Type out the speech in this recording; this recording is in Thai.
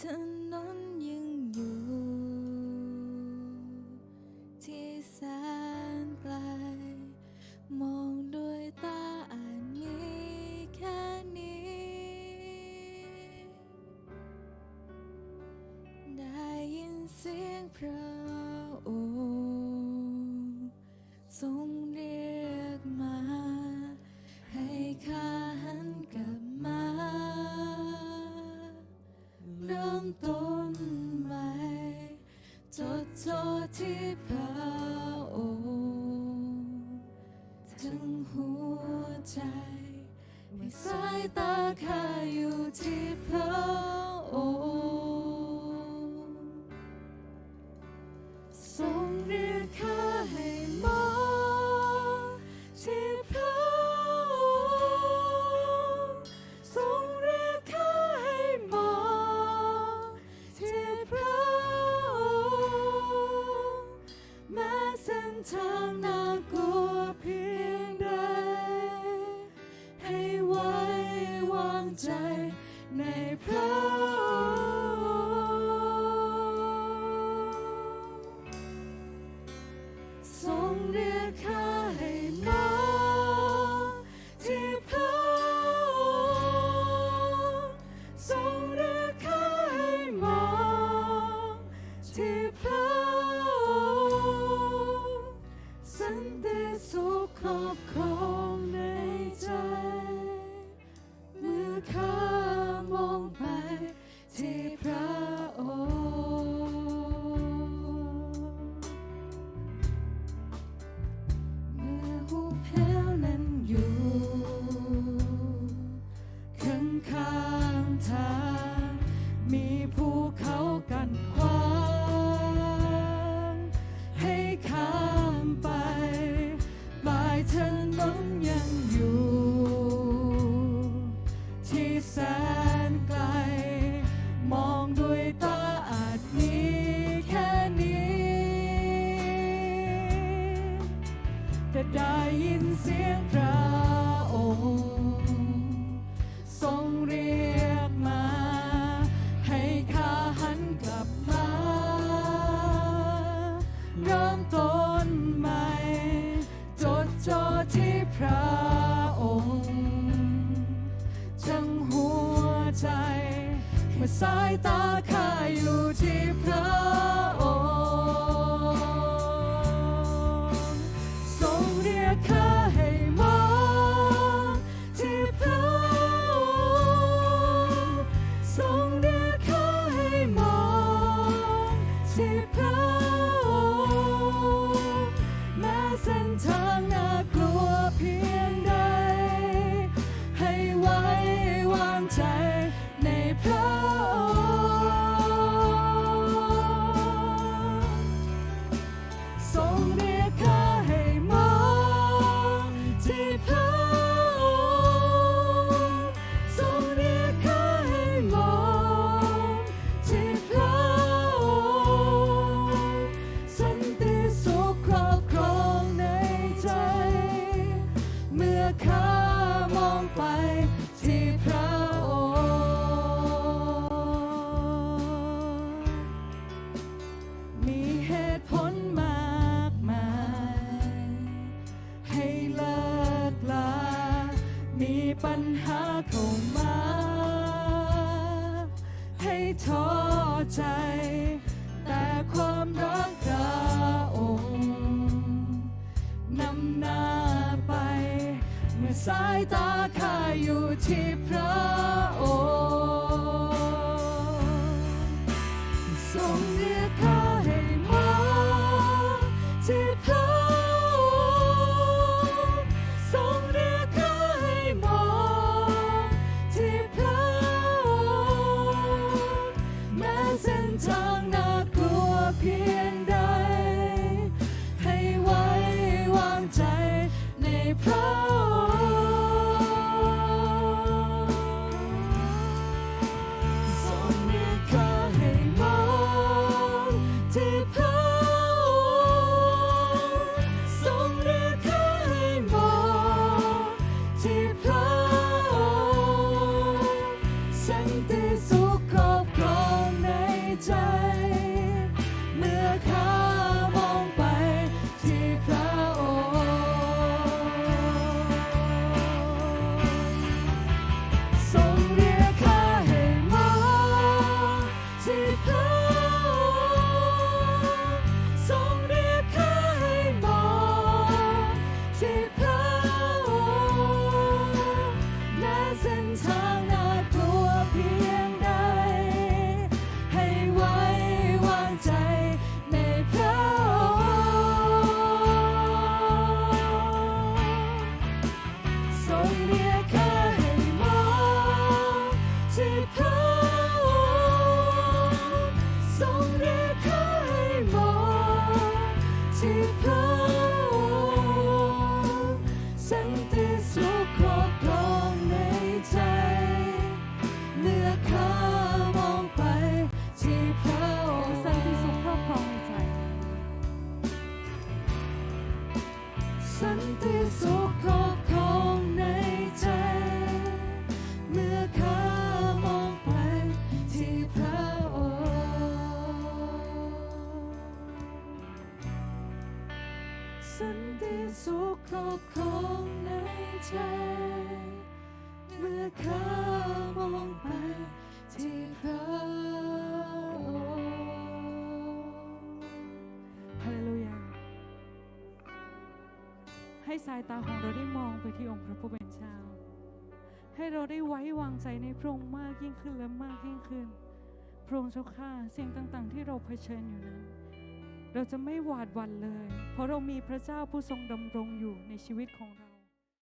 ถนนยังอยู่ ที่แสนไกล มองด้วยตาอันนี้แค่นี้ ได้ยินเสียงพระองค์ทรงเรียกมาึงหัวใจเมื่สายตาข้าอยู่ที่พระองค์ ที่พระองค์จังหัวใจเมื่อสายตาข้าอยู่ที่พระ ท้อใจ แต่ความรักพระองค์นำหน้าไป เมื่อสายตาข้าอยู่ที่พระ มองไปที่พระองค์ฮาเลลูยา ให้สายตาของเราได้มองไปที่องค์พระผู้เป็นเจ้า ให้เราได้ไว้วางใจในพระองค์มากยิ่งขึ้นและมากยิ่งขึ้น พระองค์เจ้าข้าสิ่งต่างๆ ที่เราเผชิญอยู่นั้น เราจะไม่หวาดหวั่นเลย เพราะเรามีพระเจ้าผู้ทรงดำรงอยู่ในชีวิตของเรา